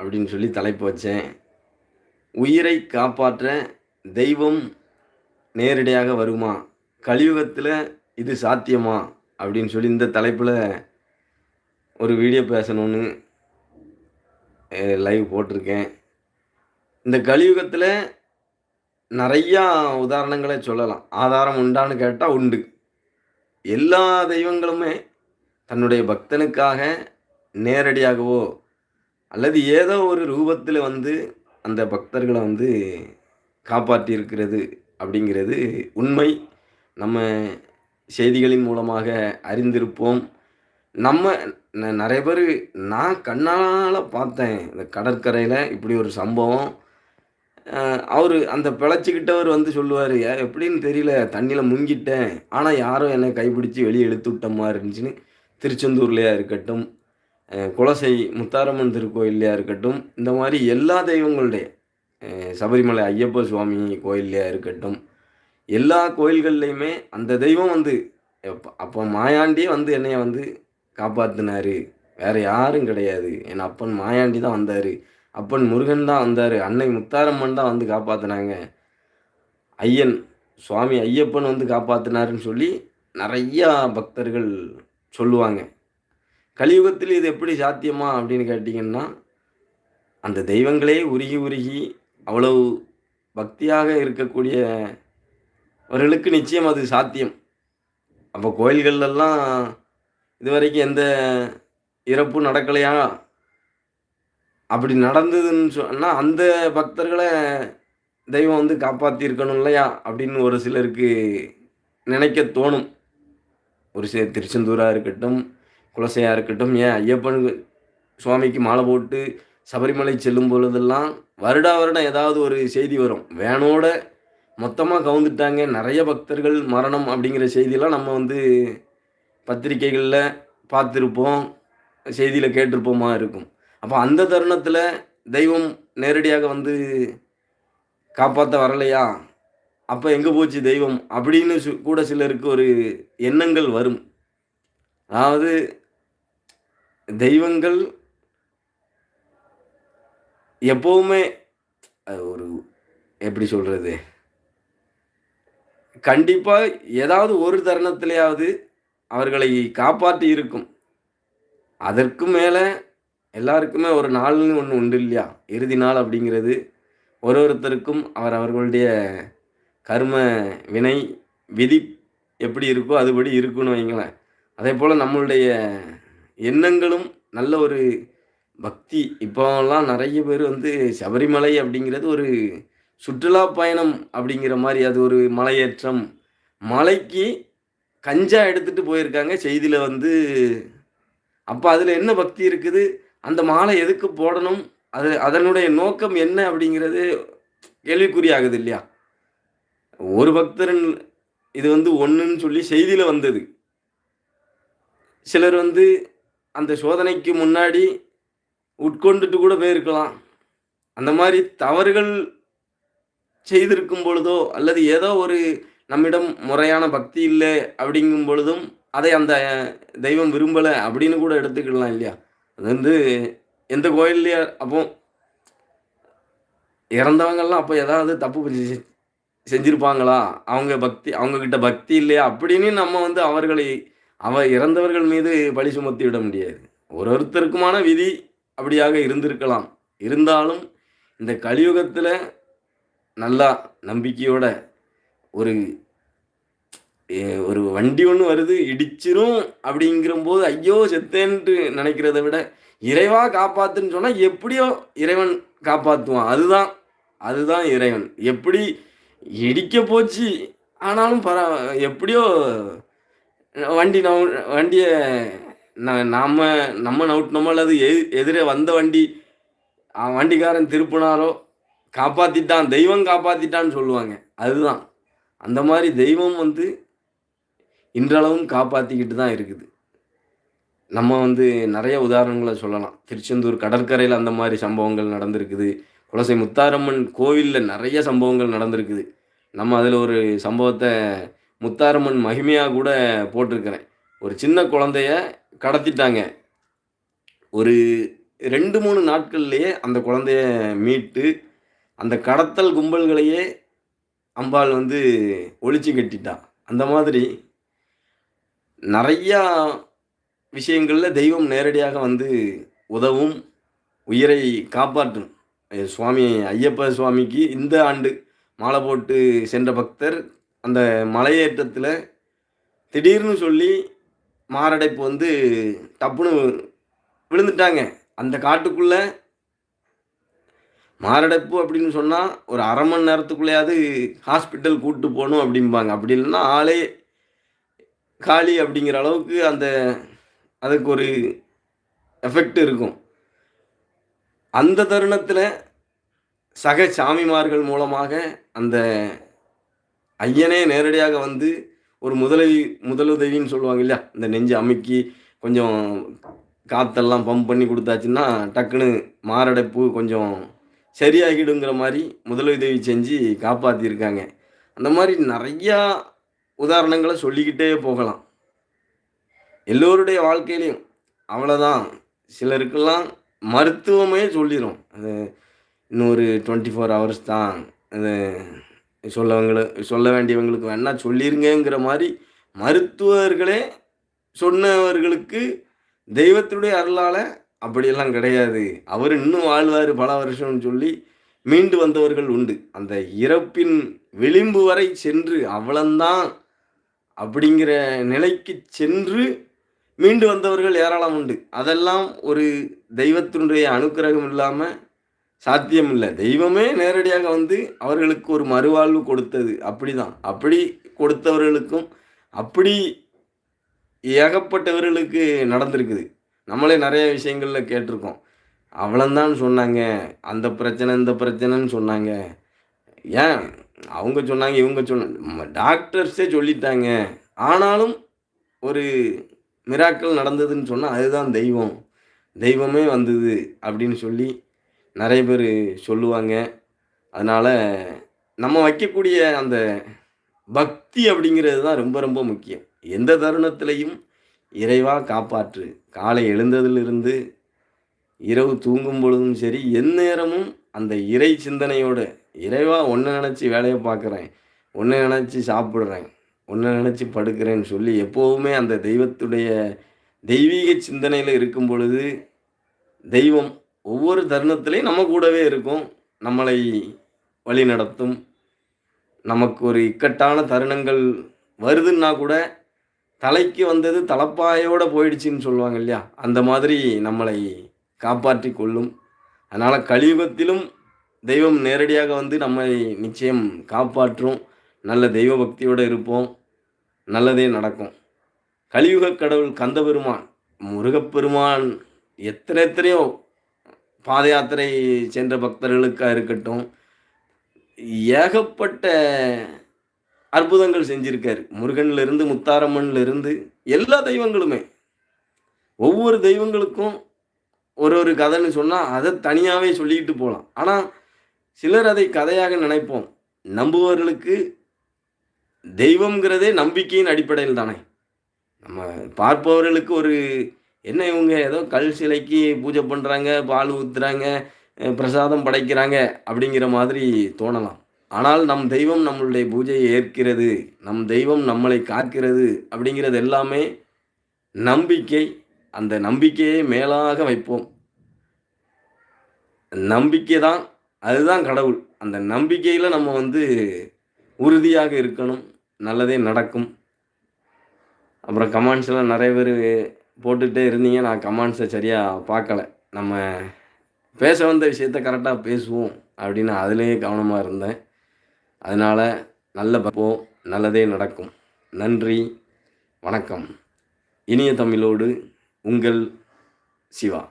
அப்படின்னு சொல்லி தலைப்பு வச்சேன். உயிரை காப்பாற்ற தெய்வம் நேரடியாக வருமா? கலியுகத்தில் இது சாத்தியமா? அப்படின்னு சொல்லி இந்த தலைப்பில் ஒரு வீடியோ பேசணும்னு லைவ் போட்டிருக்கேன். இந்த கலியுகத்தில் நிறையா உதாரணங்களை சொல்லலாம். ஆதாரம் உண்டான்னு கேட்டால் உண்டு. எல்லா தெய்வங்களுமே தன்னுடைய பக்தனுக்காக நேரடியாகவோ அல்லது ஏதோ ஒரு ரூபத்தில் வந்து அந்த பக்தர்களை வந்து காப்பாற்றி இருக்கிறது அப்படிங்கிறது உண்மை. நம்ம செய்திகளின் மூலமாக அறிந்திருப்போம். நம்ம நிறைய பேர் நான் கண்ணால் பார்த்தேன் இந்த கடற்கரையில் இப்படி ஒரு சம்பவம். அவர் அந்த பிழைச்சிக்கிட்டவர் வந்து சொல்லுவார் எப்படின்னு தெரியல தண்ணியில் முங்கிட்டேன். ஆனால் யாரும் என்னை கைப்பிடிச்சி வெளியே இழுத்து விட்ட மாதிரி இருந்துச்சுன்னு. திருச்செந்தூர்லையா இருக்கட்டும் குலசை முத்தாரம்மன் திருக்கோயில்லையா இருக்கட்டும் இந்த மாதிரி எல்லா தெய்வங்களுடைய சபரிமலை ஐயப்ப சுவாமி கோயில்லையா இருக்கட்டும் எல்லா கோயில்கள்லையுமே அந்த தெய்வம் வந்து அப்போ மாயாண்டியே வந்து என்னைய வந்து காப்பாற்றினார் வேறு யாரும் கிடையாது. என் அப்பன் மாயாண்டி தான் வந்தார். அப்பன் முருகன் தான் வந்தார். அன்னை முத்தாரம்மன் தான் வந்து காப்பாற்றினாங்க ஐயன் சுவாமி ஐயப்பன் வந்து காப்பாற்றினாருன்னு சொல்லி நிறையா பக்தர்கள் சொல்லுவாங்க. கலியுகத்தில் இது எப்படி சாத்தியமா அப்படின்னு கேட்டிங்கன்னா அந்த தெய்வங்களே உருகி உருகி அவ்வளவு பக்தியாக இருக்கக்கூடிய அவர்களுக்கு நிச்சயம் அது சாத்தியம். அப்போ கோயில்கள்லாம் இதுவரைக்கும் எந்த இறப்பும் நடக்கலையா? அப்படி நடந்ததுன்னு சொன்னால் அந்த பக்தர்களை தெய்வம் வந்து காப்பாற்றிருக்கணும் இல்லையா? அப்படின்னு ஒரு சிலருக்கு நினைக்க தோணும். ஒரு சில திருச்செந்தூராக இருக்கட்டும் குலசையாக இருக்கட்டும் ஏன் ஐயப்பனுக்கு சுவாமிக்கு மாலை போட்டு சபரிமலை செல்லும் பொழுதெல்லாம் வருடா வருடம் ஏதாவது ஒரு செய்தி வரும். வேனோட மொத்தமாக கவுந்துட்டாங்க. நிறைய பக்தர்கள் மரணம் அப்படிங்கிற செய்தியெல்லாம் நம்ம வந்து பத்திரிக்கைகளில் பார்த்துருப்போம். செய்தியில் கேட்டிருப்போமா இருக்கும். அப்போ அந்த தருணத்தில் தெய்வம் நேரடியாக வந்து காப்பாற்ற வரலையா? அப்போ எங்கே போச்சு தெய்வம்? அப்படின்னு சு- கூட சிலருக்கு ஒரு எண்ணங்கள் வரும். அதாவது தெய்வங்கள் எப்போவுமே அது ஒரு எப்படி சொல்கிறது கண்டிப்பாக ஏதாவது ஒரு தருணத்திலேயாவது அவர்களை காப்பாற்றி இருக்கும். அதற்கு மேலே எல்லாருக்குமே ஒரு நாள்னு ஒன்று உண்டு இல்லையா? இறுதி நாள் அப்படிங்கிறது ஒரு ஒருத்தருக்கும் அவர் அவர்களுடைய கர்ம வினை விதி எப்படி இருக்கோ அதுபடி இருக்குன்னு வைங்களேன். அதே போல் நம்மளுடைய எண்ணங்களும் நல்ல ஒரு பக்தி. இப்போலாம் நிறைய பேர் வந்து சபரிமலை அப்படிங்கிறது ஒரு சுற்றுலா பயணம் அப்படிங்கிற மாதிரி அது ஒரு மலையேற்றம். மலைக்கு கஞ்சா எடுத்துகிட்டு போயிருக்காங்க. செய்தியில் வந்து அப்போ அதில் என்ன பக்தி இருக்குது? அந்த மாலை எதுக்கு போடணும்? அது அதனுடைய நோக்கம் என்ன அப்படிங்கிறது கேள்விக்குறியாகுது இல்லையா? ஒரு பக்தரன் இது வந்து ஒன்றுன்னு சொல்லி செய்தியில் வந்தது. சிலர் வந்து அந்த சோதனைக்கு முன்னாடி உட்கொண்டுட்டு கூட போயிருக்கலாம். அந்த மாதிரி தவறுகள் செய்திருக்கும் பொழுதோ அல்லது ஏதோ ஒரு நம்மிடம் முறையான பக்தி இல்லை அப்படிங்கும் பொழுதும் அதை அந்த தெய்வம் விரும்பலை அப்படின்னு கூட எடுத்துக்கலாம் இல்லையா? அது வந்து எந்த கோயில்லையா அப்போ இறந்தவங்கெல்லாம் அப்போ ஏதாவது தப்பு செஞ்சு- செஞ்சிருப்பாங்களா? அவங்க பக்தி அவங்கக்கிட்ட பக்தி இல்லையா? அப்படின்னு நம்ம வந்து அவர்களை அவ இறந்தவர்கள் மீது பழி சுமத்தி விட முடியாது. ஒரு ஒருத்தருக்குமான விதி அப்படியாக இருந்திருக்கலாம். இருந்தாலும் இந்த கலியுகத்தில் நல்லா நம்பிக்கையோட ஒரு ஒரு வண்டி ஒன்று வருது இடிச்சிரும் அப்படிங்கிறபோது ஐயோ செத்தேன்ட்டு நினைக்கிறத விட இறைவா காப்பாத்துன்னு சொன்னால் எப்படியோ இறைவன் காப்பாற்றுவான் அதுதான் அதுதான் இறைவன். எப்படி இடிக்க போச்சு ஆனாலும் பர எப்படியோ வண்டி நவு வண்டியை நாம் நம்ம நவுட்டினோமோ அல்லது எ எதிரே வந்த வண்டி வண்டிக்காரன் திருப்பினாரோ காப்பாற்றிட்டான் தெய்வம் காப்பாற்றிட்டான்னு சொல்லுவாங்க. அதுதான். அந்த மாதிரி தெய்வம் வந்து இன்றளவும் காப்பாற்றிக்கிட்டு தான் இருக்குது. நம்ம வந்து நிறைய உதாரணங்களை சொல்லலாம். திருச்செந்தூர் கடற்கரையில் அந்த மாதிரி சம்பவங்கள் நடந்திருக்குது. குலசை முத்தாரம்மன் கோவிலில் நிறைய சம்பவங்கள் நடந்திருக்குது. நம்ம அதில் ஒரு சம்பவத்தை முத்தாரம்மன் மகிமையாக கூட போட்டிருக்கிறேன். ஒரு சின்ன குழந்தைய கடத்திட்டாங்க. ஒரு ரெண்டு மூணு நாட்கள்லேயே அந்த குழந்தைய மீட்டு அந்த கடத்தல் கும்பல்களையே அம்பாள் வந்து ஒழிச்சு கட்டிட்டான் அந்த மாதிரி நிறையா விஷயங்களில் தெய்வம் நேரடியாக வந்து உதவும் உயிரை காப்பாற்றும். சுவாமி ஐயப்ப சுவாமிக்கு இந்த ஆண்டு மாலை போட்டு சென்ற பக்தர் அந்த மலையேற்றத்தில் திடீர்னு சொல்லி மாரடைப்பு வந்து டப்புன்னு விழுந்துட்டாங்க. அந்த காட்டுக்குள்ளே மாரடைப்பு அப்படின்னு சொன்னால் ஒரு அரை மணி நேரத்துக்குள்ளேயாவது ஹாஸ்பிட்டல் கூப்பிட்டு போகணும் அப்படிம்பாங்க. அப்படி இல்லைன்னா ஆளே காலி அப்படிங்கிற அளவுக்கு அந்த அதுக்கு ஒரு எஃபெக்ட் இருக்கும். அந்த தருணத்தில் சக சாமிமார்கள் மூலமாக அந்த ஐயனே நேரடியாக வந்து ஒரு முதலுதவி முதலுதவின்னு சொல்லுவாங்க இல்லையா? இந்த நெஞ்சு அமுக்கி கொஞ்சம் காற்றெல்லாம் பம்ப் பண்ணி கொடுத்தாச்சுன்னா டக்குன்னு மாரடைப்பு கொஞ்சம் சரியாகிடுங்கிற மாதிரி முதலுதவி செஞ்சு காப்பாற்றியிருக்காங்க அந்த மாதிரி நிறையா உதாரணங்களை சொல்லிக்கிட்டே போகலாம். எல்லோருடைய வாழ்க்கையிலையும் அவ்வளோதான் சிலருக்கெல்லாம் மருத்துவமே சொல்லிடும் அது இன்னொரு டுவெண்ட்டி ஃபோர் ஹவர்ஸ் தான். அது சொல்லவங்களை சொல்ல வேண்டியவங்களுக்கு வேணா சொல்லிருங்கிற மாதிரி மருத்துவர்களே சொன்னவர்களுக்கு தெய்வத்துடைய அருளால் அப்படியெல்லாம் கிடையாது. அவர் இன்னும் வாழ்வார் பல வருஷம்னு சொல்லி மீண்டு வந்தவர்கள் உண்டு. அந்த இறப்பின் விளிம்பு வரை சென்று அவ்வளந்தான் அப்படிங்கிற நிலைக்கு சென்று மீண்டு வந்தவர்கள் ஏராளம் உண்டு. அதெல்லாம் ஒரு தெய்வத்தினுடைய அனுக்கிரகம் இல்லாமல் சாத்தியம் இல்லை தெய்வமே நேரடியாக வந்து அவர்களுக்கு ஒரு மறுவாழ்வு கொடுத்தது. அப்படிதான். அப்படி கொடுத்தவர்களுக்கும் அப்படி ஏகப்பட்டவர்களுக்கு நடந்திருக்குது. நம்மளே நிறைய விஷயங்களில் கேட்டிருக்கோம். அவ்வளோந்தான் சொன்னாங்க. அந்த பிரச்சனை இந்த பிரச்சனைன்னு சொன்னாங்க. ஏன்? அவங்க சொன்னாங்க இவங்க சொன்னாங்க டாக்டர்ஸே சொல்லிட்டாங்க. ஆனாலும் ஒரு மிராக்கள் நடந்ததுன்னு சொன்னால் அதுதான் தெய்வம். தெய்வமே வந்தது அப்படின்னு சொல்லி நிறைய பேர் சொல்லுவாங்க. அதனால் நம்ம வைக்கக்கூடிய அந்த பக்தி அப்படிங்கிறது தான் ரொம்ப ரொம்ப முக்கியம். எந்த தருணத்திலையும் இறைவா காப்பாற்று. காலை எழுந்ததிலிருந்து இரவு தூங்கும் பொழுதும் சரி எந்நேரமும் அந்த இறை சிந்தனையோடு இறைவா ஒன்று நினச்சி வேலையை பார்க்குறேன் ஒன்று நினச்சி சாப்பிட்றேன் ஒன்று நினச்சி படுக்கிறேன்னு சொல்லி எப்போவுமே அந்த தெய்வத்துடைய தெய்வீக சிந்தனையில் இருக்கும் பொழுது தெய்வம் ஒவ்வொரு தருணத்திலையும் நம்ம கூடவே இருக்கும். நம்மளை வழி நடத்தும். நமக்கு ஒரு இக்கட்டான தருணங்கள் வருதுன்னா கூட தலைக்கு வந்தது தலப்பாயோடு போயிடுச்சின்னு சொல்லுவாங்க இல்லையா? அந்த மாதிரி நம்மளை காப்பாற்றி கொள்ளும். அதனால் கலியுகத்திலும் தெய்வம் நேரடியாக வந்து நம்மை நிச்சயம் காப்பாற்றும். நல்ல தெய்வ பக்தியோடு இருப்போம். நல்லதே நடக்கும். கலியுக கடவுள் கந்தபெருமான் முருகப்பெருமான் எத்தனை எத்தனையோ பாத யாத்திரை சென்ற பக்தர்களுக்காக இருக்கட்டும் ஏகப்பட்ட அற்புதங்கள் செஞ்சிருக்காரு. முருகன்லேருந்து முத்தாரம்மன்லேருந்து எல்லா தெய்வங்களுமே. ஒவ்வொரு தெய்வங்களுக்கும் ஒரு ஒரு கதைன்னு சொன்னால் அதை தனியாகவே சொல்லிக்கிட்டு போகலாம் ஆனால் சிலர் அதை கதையாக நினைப்போம். நம்புவர்களுக்கு தெய்வங்கிறதே நம்பிக்கையின் அடிப்படையில் தானே. நம்ம பார்ப்பவர்களுக்கு ஒரு என்ன இவங்க? ஏதோ கல் சிலைக்கு பூஜை பண்ணுறாங்க பால் ஊற்றுறாங்க பிரசாதம் படைக்கிறாங்க அப்படிங்கிற மாதிரி தோணலாம். ஆனால் நம் தெய்வம் நம்மளுடைய பூஜையை ஏற்கிறது நம் தெய்வம் நம்மளை காக்கிறது அப்படிங்கிறது எல்லாமே நம்பிக்கை. அந்த நம்பிக்கையை மேலாக வைப்போம். நம்பிக்கை தான் அதுதான் கடவுள். அந்த நம்பிக்கையில் நம்ம வந்து உறுதியாக இருக்கணும். நல்லதே நடக்கும். அப்புறம் கமெண்ட்ஸ்லாம் நிறைய பேர் போட்டுகிட்டே இருந்தீங்க. நான் கமெண்ட்ஸை சரியாக பார்க்கல. நம்ம பேச வந்த விஷயத்த கரெக்டாக பேசுவோம் அப்படின்னு அதுலேயே கவனமாக இருந்தேன். அதனால் நல்ல பார்ப்போம் நல்லதே நடக்கும். நன்றி வணக்கம். இனிய தமிழோடு உங்கள் சிவா.